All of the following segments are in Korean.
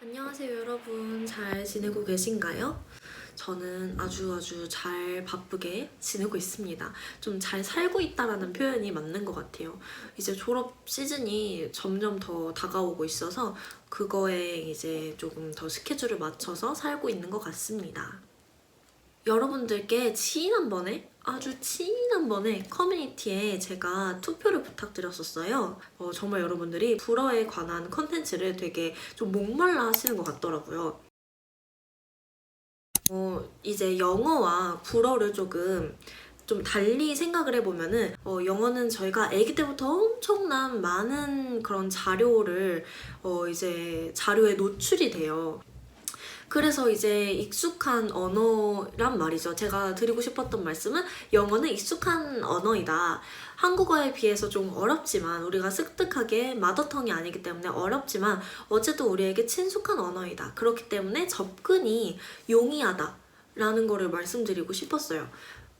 안녕하세요 여러분 잘 지내고 계신가요? 저는 아주 아주 잘 바쁘게 지내고 있습니다. 좀 잘 살고 있다라는 표현이 맞는 것 같아요. 이제 졸업 시즌이 점점 더 다가오고 있어서 그거에 이제 조금 더 스케줄을 맞춰서 살고 있는 것 같습니다. 여러분들께 지난번에 아주 지난번에 커뮤니티에 제가 투표를 부탁드렸었어요. 어, 정말 여러분들이 불어에 관한 컨텐츠를 되게 좀 목말라 하시는 것 같더라고요. 어, 이제 영어와 불어를 조금 좀 달리 생각을 해보면은 어, 영어는 저희가 아기 때부터 엄청난 많은 그런 자료를 어, 이제 자료에 노출이 돼요. 그래서 이제 익숙한 언어란 말이죠. 제가 드리고 싶었던 말씀은 영어는 익숙한 언어이다. 한국어에 비해서 좀 어렵지만 우리가 습득하게 마더텅이 아니기 때문에 어렵지만 어쨌든 우리에게 친숙한 언어이다. 그렇기 때문에 접근이 용이하다 라는 거를 말씀드리고 싶었어요.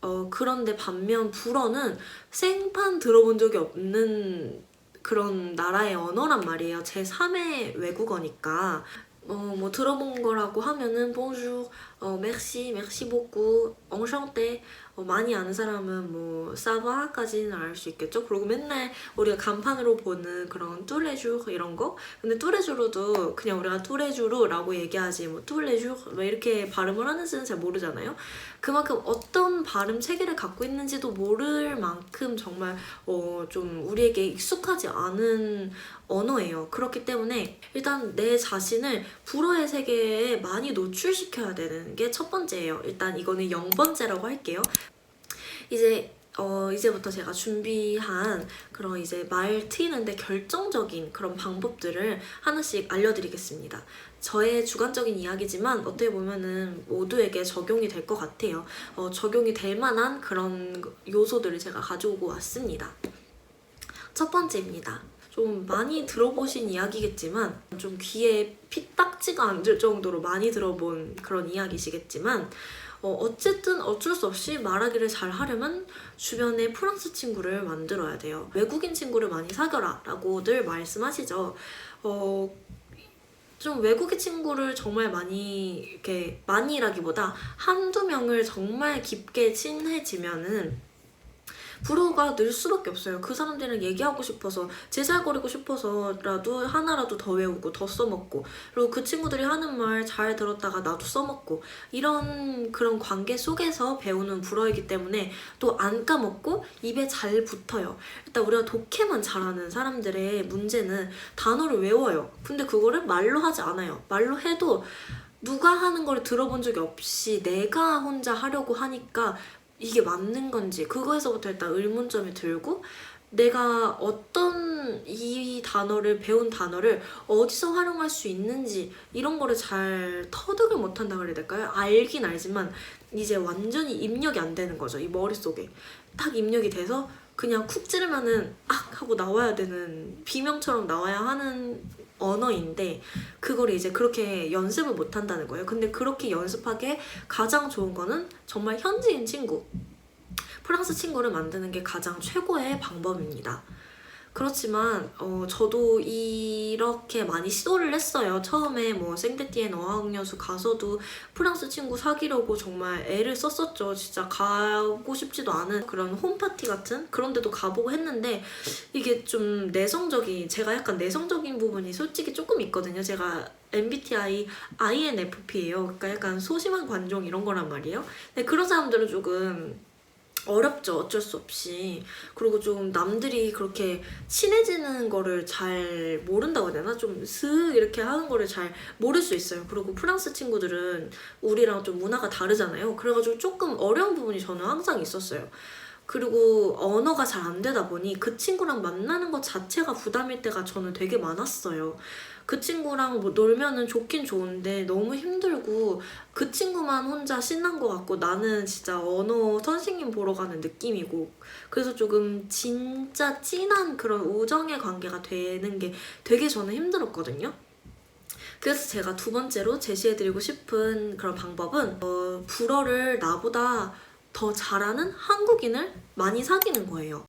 어, 그런데 반면 불어는 생판 들어본 적이 없는 그런 나라의 언어란 말이에요. 제 3의 외국어니까. 어, 뭐 들어본 거라고 하면은 bonjour, 어, merci, merci beaucoup, 어, 많이 아는 사람은 뭐 사바까지는 알 수 있겠죠. 그리고 맨날 우리가 간판으로 보는 그런 뚜레주 이런 거. 근데 뚜레주로도 그냥 우리가 뚜레주로라고 얘기하지 뭐 뚜레주 왜 이렇게 발음을 하는지는 잘 모르잖아요. 그만큼 어떤 발음 체계를 갖고 있는지도 모를 만큼 정말 어, 좀 우리에게 익숙하지 않은 언어예요. 그렇기 때문에 일단 내 자신을 불어의 세계에 많이 노출시켜야 되는 게 첫 번째예요. 일단 이거는 0번째라고 할게요. 이제 어, 이제부터 제가 준비한 그런 이제 말 트이는데 결정적인 그런 방법들을 하나씩 알려드리겠습니다. 저의 주관적인 이야기지만 어떻게 보면은 모두에게 적용이 될 것 같아요. 어, 적용이 될 만한 그런 요소들을 제가 가져오고 왔습니다. 첫 번째입니다. 좀 많이 들어보신 이야기겠지만 좀 귀에 피딱지가 앉을 정도로 많이 들어본 그런 이야기시겠지만 어, 어쨌든 어쩔 수 없이 말하기를 잘 하려면 주변에 프랑스 친구를 만들어야 돼요. 외국인 친구를 많이 사겨라 라고 늘 말씀하시죠. 어, 좀 외국인 친구를 정말 많이 이렇게 많이라기보다 한두 명을 정말 깊게 친해지면은 불어가 늘 수밖에 없어요. 그 사람들이랑 얘기하고 싶어서 제잘거리고 싶어서라도 하나라도 더 외우고 더 써먹고 그리고 그 친구들이 하는 말 잘 들었다가 나도 써먹고 이런 그런 관계 속에서 배우는 불어이기 때문에 또 안 까먹고 입에 잘 붙어요. 일단 우리가 독해만 잘하는 사람들의 문제는 단어를 외워요. 근데 그거를 말로 하지 않아요. 말로 해도 누가 하는 걸 들어본 적이 없이 내가 혼자 하려고 하니까 이게 맞는 건지 그거에서부터 일단 의문점이 들고 내가 어떤 이 단어를 배운 단어를 어디서 활용할 수 있는지 이런 거를 잘 터득을 못한다 그래야 될까요? 알긴 알지만 이제 완전히 입력이 안 되는 거죠 이 머릿속에 딱 입력이 돼서 그냥 쿡 찌르면은 악 하고 나와야 되는 비명처럼 나와야 하는 언어인데 그걸 이제 그렇게 연습을 못 한다는 거예요. 근데 그렇게 연습하기에 가장 좋은 거는 정말 현지인 친구, 프랑스 친구를 만드는 게 가장 최고의 방법입니다. 그렇지만 어, 저도 이렇게 많이 시도를 했어요. 처음에 뭐 생데티엔 어학연수 가서도 프랑스 친구 사귀려고 정말 애를 썼었죠. 진짜 가고 싶지도 않은 그런 홈파티 같은 그런 데도 가보고 했는데 이게 좀 내성적인 제가 약간 내성적인 부분이 솔직히 조금 있거든요. 제가 MBTI INFP예요. 그러니까 약간 소심한 관종 이런 거란 말이에요. 근데 그런 사람들은 조금 어렵죠. 어쩔 수 없이. 그리고 좀 남들이 그렇게 친해지는 거를 잘 모른다고 해야 되나? 좀 슥 이렇게 하는 거를 잘 모를 수 있어요. 그리고 프랑스 친구들은 우리랑 좀 문화가 다르잖아요. 그래가지고 조금 어려운 부분이 저는 항상 있었어요. 그리고 언어가 잘 안 되다 보니 그 친구랑 만나는 것 자체가 부담일 때가 저는 되게 많았어요. 그 친구랑 뭐 놀면은 좋긴 좋은데 너무 힘들고 그 친구만 혼자 신난 것 같고 나는 진짜 언어 선생님 보러 가는 느낌이고 그래서 조금 진짜 진한 그런 우정의 관계가 되는 게 되게 저는 힘들었거든요. 그래서 제가 두 번째로 제시해드리고 싶은 그런 방법은 어, 불어를 나보다 더 잘하는 한국인을 많이 사귀는 거예요.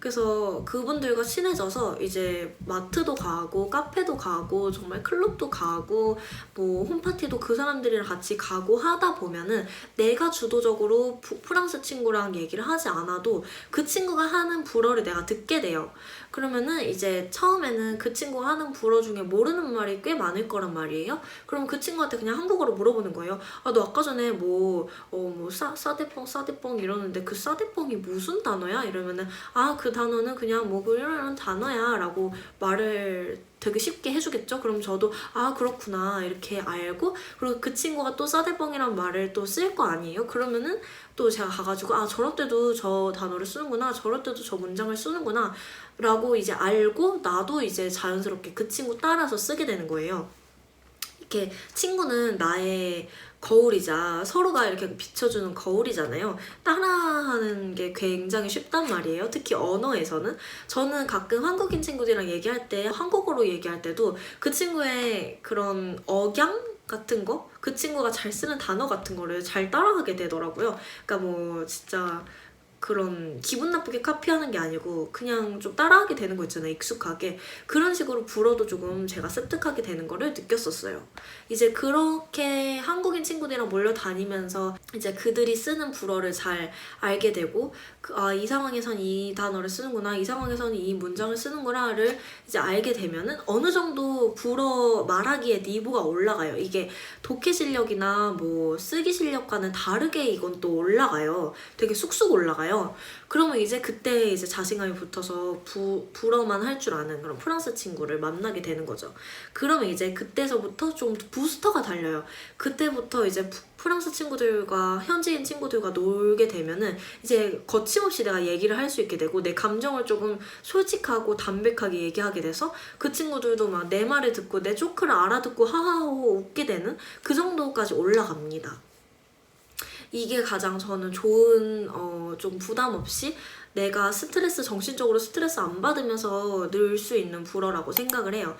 그래서 그분들과 친해져서 이제 마트도 가고 카페도 가고 정말 클럽도 가고 뭐 홈파티도 그 사람들이랑 같이 가고 하다 보면은 내가 주도적으로 부- 프랑스 친구랑 얘기를 하지 않아도 그 친구가 하는 불어를 내가 듣게 돼요. 그러면은 이제 처음에는 그 친구가 하는 불어 중에 모르는 말이 꽤 많을 거란 말이에요. 그럼 그 친구한테 그냥 한국어로 물어보는 거예요. 아, 너 아까 전에 뭐, 어, 뭐, 싸, 싸대뽕, 싸대뽕 이러는데 그 싸대뽕이 무슨 단어야? 이러면은, 아, 그 단어는 그냥 뭐, 그런 단어야. 라고 말을 되게 쉽게 해주겠죠? 그럼 저도, 아, 그렇구나. 이렇게 알고, 그리고 그 친구가 또 싸대뽕이란 말을 또 쓸 거 아니에요? 그러면은 또 제가 가가지고, 아, 저럴 때도 저 단어를 쓰는구나. 저럴 때도 저 문장을 쓰는구나. 라고 이제 알고, 나도 이제 자연스럽게 그 친구 따라서 쓰게 되는 거예요. 이렇게 친구는 나의 거울이자 서로가 이렇게 비춰주는 거울이잖아요. 따라하는 게 굉장히 쉽단 말이에요. 특히 언어에서는. 저는 가끔 한국인 친구들이랑 얘기할 때 한국어로 얘기할 때도 그 친구의 그런 억양 같은 거? 그 친구가 잘 쓰는 단어 같은 거를 잘 따라하게 되더라고요. 그러니까 뭐 진짜 그런 기분 나쁘게 카피하는 게 아니고 그냥 좀 따라하게 되는 거 있잖아요. 익숙하게. 그런 식으로 불어도 조금 제가 습득하게 되는 거를 느꼈었어요. 이제 그렇게 한국인 친구들이랑 몰려다니면서 이제 그들이 쓰는 불어를 잘 알게 되고 그, 아, 이 상황에선 이 단어를 쓰는구나, 이 상황에서는 이 문장을 쓰는구나를 이제 알게 되면은 어느 정도 불어 말하기의 니브가 올라가요. 이게 독해 실력이나 뭐 쓰기 실력과는 다르게 이건 또 올라가요. 되게 쑥쑥 올라가요. 그러면 이제 그때 이제 자신감이 붙어서 부, 불어만 할 줄 아는 그런 프랑스 친구를 만나게 되는 거죠. 그러면 이제 그때서부터 좀 부스터가 달려요. 그때부터 이제 프- 프랑스 친구들과 현지인 친구들과 놀게 되면은 이제 거침없이 내가 얘기를 할 수 있게 되고 내 감정을 조금 솔직하고 담백하게 얘기하게 돼서 그 친구들도 막 내 말을 듣고 내 조크를 알아듣고 하하호 웃게 되는 그 정도까지 올라갑니다. 이게 가장 저는 좋은 어 좀 부담 없이 내가 스트레스 정신적으로 스트레스 안 받으면서 늘 수 있는 불어라고 생각을 해요.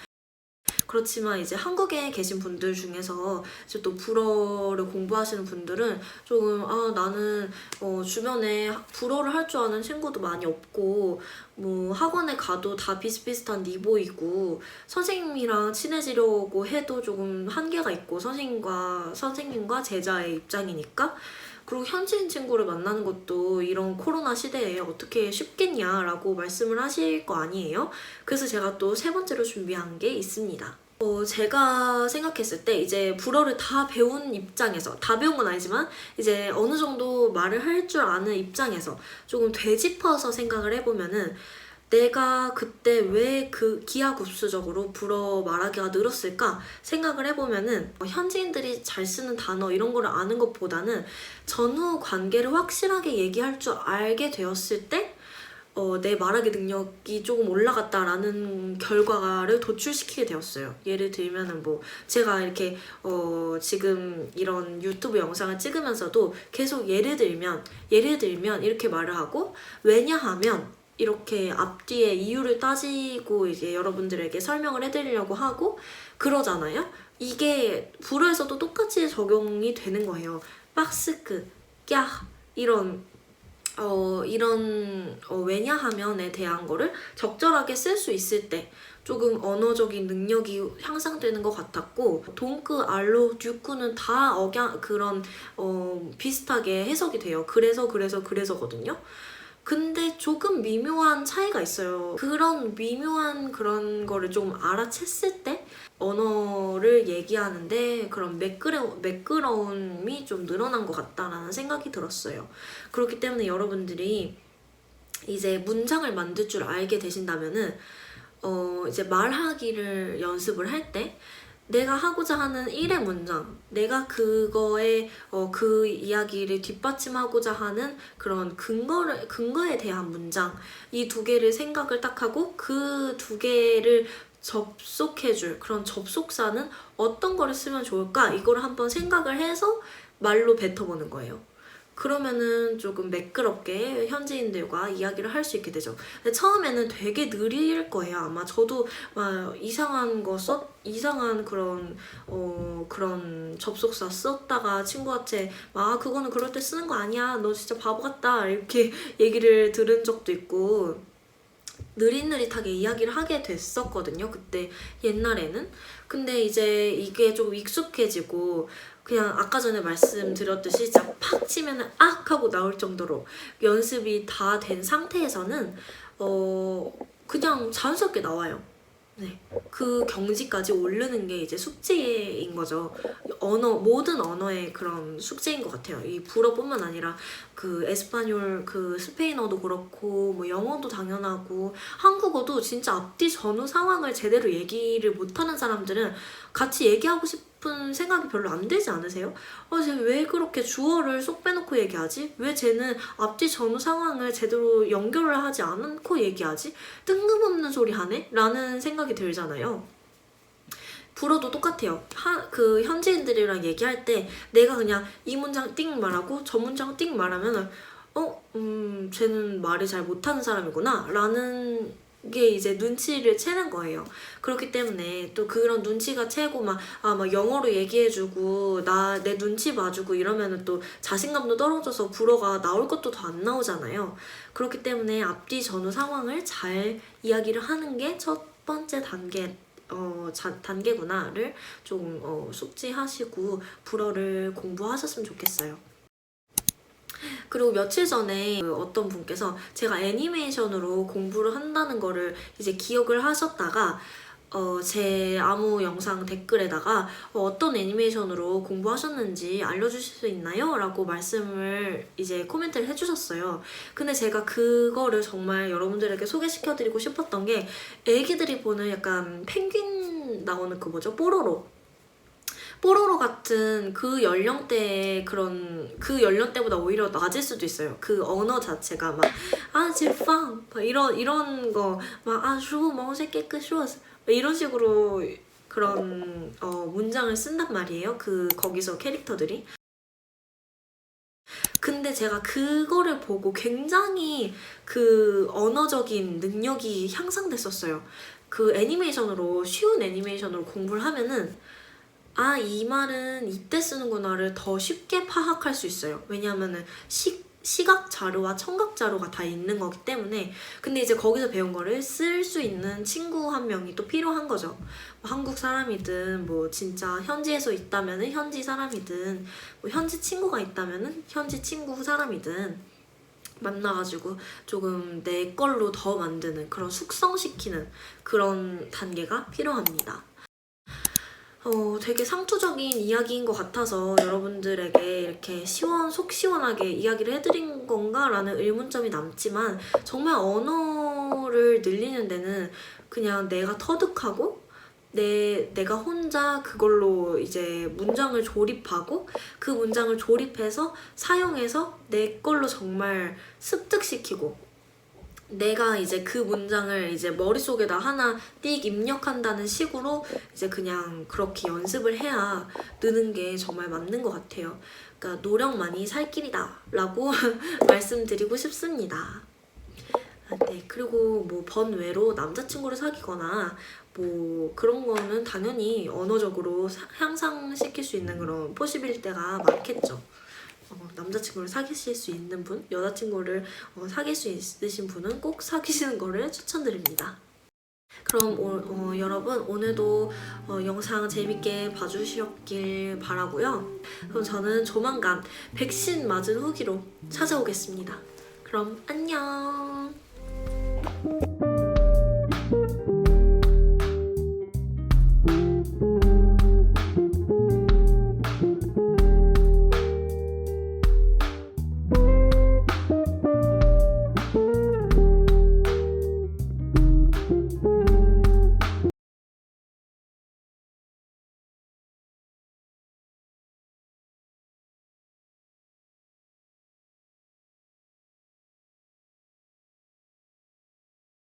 그렇지만 이제 한국에 계신 분들 중에서 이제 또 불어를 공부하시는 분들은 조금 아 나는 어 주변에 불어를 할 줄 아는 친구도 많이 없고 뭐 학원에 가도 다 비슷비슷한 니보이고 선생님이랑 친해지려고 해도 조금 한계가 있고 선생님과 선생님과 제자의 입장이니까 그리고 현지인 친구를 만나는 것도 이런 코로나 시대에 어떻게 쉽겠냐라고 말씀을 하실 거 아니에요? 그래서 제가 또 세 번째로 준비한 게 있습니다. 어, 제가 생각했을 때 이제 불어를 다 배운 입장에서 다 배운 건 아니지만 이제 어느 정도 말을 할 줄 아는 입장에서 조금 되짚어서 생각을 해보면은 내가 그때 왜 그 기하급수적으로 불어 말하기가 늘었을까 생각을 해보면은 어, 현지인들이 잘 쓰는 단어 이런 거를 아는 것보다는 전후 관계를 확실하게 얘기할 줄 알게 되었을 때 어, 내 말하기 능력이 조금 올라갔다라는 결과를 도출시키게 되었어요. 예를 들면은 뭐 제가 이렇게 어, 지금 이런 유튜브 영상을 찍으면서도 계속 예를 들면 예를 들면 이렇게 말을 하고 왜냐하면 이렇게 앞뒤에 이유를 따지고 이제 여러분들에게 설명을 해드리려고 하고 그러잖아요. 이게 불어에서도 똑같이 적용이 되는 거예요. 박스크, 꺄 이런 어, 이런 어, 왜냐하면에 대한 거를 적절하게 쓸 수 있을 때 조금 언어적인 능력이 향상되는 것 같았고 동크, 알로, 듀크는 다 억양 그런 어, 비슷하게 해석이 돼요. 그래서 그래서 그래서거든요. 근데 조금 미묘한 차이가 있어요. 그런 미묘한 그런 거를 좀 알아챘을 때 언어를 얘기하는데 그런 매끄러, 매끄러움이 좀 늘어난 것 같다라는 생각이 들었어요. 그렇기 때문에 여러분들이 이제 문장을 만들 줄 알게 되신다면은 어 이제 말하기를 연습을 할 때 내가 하고자 하는 일의 문장, 내가 그거에 어, 그 이야기를 뒷받침하고자 하는 그런 근거를 근거에 대한 문장 이 두 개를 생각을 딱 하고 그 두 개를 접속해줄 그런 접속사는 어떤 거를 쓰면 좋을까 이거를 한번 생각을 해서 말로 뱉어보는 거예요. 그러면은 조금 매끄럽게 현지인들과 이야기를 할 수 있게 되죠. 근데 처음에는 되게 느릴 거예요. 아마 저도 막 이상한 거 썼, 이상한 그런 어 그런 접속사 썼다가 친구한테 아 그거는 그럴 때 쓰는 거 아니야. 너 진짜 바보 같다 이렇게 얘기를 들은 적도 있고 느릿느릿하게 이야기를 하게 됐었거든요. 그때 옛날에는. 근데 이제 이게 좀 익숙해지고 그냥 아까 전에 말씀드렸듯이 진짜 팍 치면은 악 하고 나올 정도로 연습이 다 된 상태에서는 어 그냥 자연스럽게 나와요. 네. 그 경지까지 오르는 게 이제 숙제인 거죠. 언어 모든 언어의 그런 숙제인 것 같아요. 이 불어뿐만 아니라 그 에스파뇰 그 스페인어도 그렇고 뭐 영어도 당연하고 한국어도 진짜 앞뒤 전후 상황을 제대로 얘기를 못하는 사람들은 같이 얘기하고 싶 은 생각이 별로 안 들지 않으세요? 어, 쟤왜 그렇게 주어를 쏙 빼놓고 얘기하지? 왜 쟤는 앞뒤 전후 상황을 제대로 연결을 하지 않고 얘기하지? 뜬금없는 소리 하네? 라는 생각이 들잖아요. 불어도 똑같아요. 하, 그 현지인들이랑 얘기할 때 내가 그냥 이 문장 띵 말하고 저 문장 띵 말하면은 어, 음, 쟤는 말을 잘 못하는 사람이구나 라는 게 이제 눈치를 채는 거예요. 그렇기 때문에 또 그런 눈치가 채고 막, 아, 막 영어로 얘기해주고, 나, 내 눈치 봐주고 이러면은 또 자신감도 떨어져서 불어가 나올 것도 더 안 나오잖아요. 그렇기 때문에 앞뒤 전후 상황을 잘 이야기를 하는 게 첫 번째 단계 어, 자, 단계구나를 좀 어, 숙지하시고 불어를 공부하셨으면 좋겠어요. 그리고 며칠 전에 그 어떤 분께서 제가 애니메이션으로 공부를 한다는 거를 이제 기억을 하셨다가 어, 제 아무 영상 댓글에다가 어, 떤 애니메이션으로 공부하셨는지 알려주실 수 있나요? 라고 말씀을 이제 코멘트를 해주셨어요. 근데 제가 그거를 정말 여러분들에게 소개시켜드리고 싶었던 게 애기들이 보는 약간 펭귄 나오는 그 뭐죠? 뽀로로. 뽀로로 같은 그 연령대의 그런 그 연령대보다 오히려 낮을 수도 있어요. 그 언어 자체가 막아 제빵 이런 이런 거막아 슈 멍새 깨끗슈어스 이런 식으로 그런 어, 문장을 쓴단 말이에요. 그 거기서 캐릭터들이. 근데 제가 그거를 보고 굉장히 그 언어적인 능력이 향상됐었어요. 그 애니메이션으로 쉬운 애니메이션으로 공부를 하면은 아, 이 말은 이때 쓰는구나를 더 쉽게 파악할 수 있어요. 왜냐하면은 시, 시각 자료와 청각 자료가 다 있는 거기 때문에 근데 이제 거기서 배운 거를 쓸 수 있는 친구 한 명이 또 필요한 거죠. 뭐 한국 사람이든 뭐 진짜 현지에서 있다면은 현지 사람이든 뭐 현지 친구가 있다면은 현지 친구 사람이든 만나가지고 조금 내 걸로 더 만드는 그런 숙성시키는 그런 단계가 필요합니다. 어, 되게 상투적인 이야기인 것 같아서 여러분들에게 이렇게 시원, 속 시원하게 이야기를 해드린 건가 라는 의문점이 남지만 정말 언어를 늘리는 데는 그냥 내가 터득하고 내, 내가 혼자 그걸로 이제 문장을 조립하고 그 문장을 조립해서 사용해서 내 걸로 정말 습득시키고 내가 이제 그 문장을 이제 머릿속에다 하나 띡 입력한다는 식으로 이제 그냥 그렇게 연습을 해야 느는 게 정말 맞는 것 같아요. 그러니까 노력만이 살 길이다 라고 말씀드리고 싶습니다. 아, 네, 그리고 뭐 번외로 남자친구를 사귀거나 뭐 그런 거는 당연히 언어적으로 사- 향상시킬 수 있는 그런 포시빌 때가 많겠죠. 어, 남자친구를 사귀실 수 있는 분, 여자친구를 어, 사귈 수 있으신 분은 꼭 사귀시는 거를 추천드립니다. 그럼 오, 어, 여러분 오늘도 어, 영상 재밌게 봐주셨길 바라고요. 그럼 저는 조만간 백신 맞은 후기로 찾아오겠습니다. 그럼 안녕.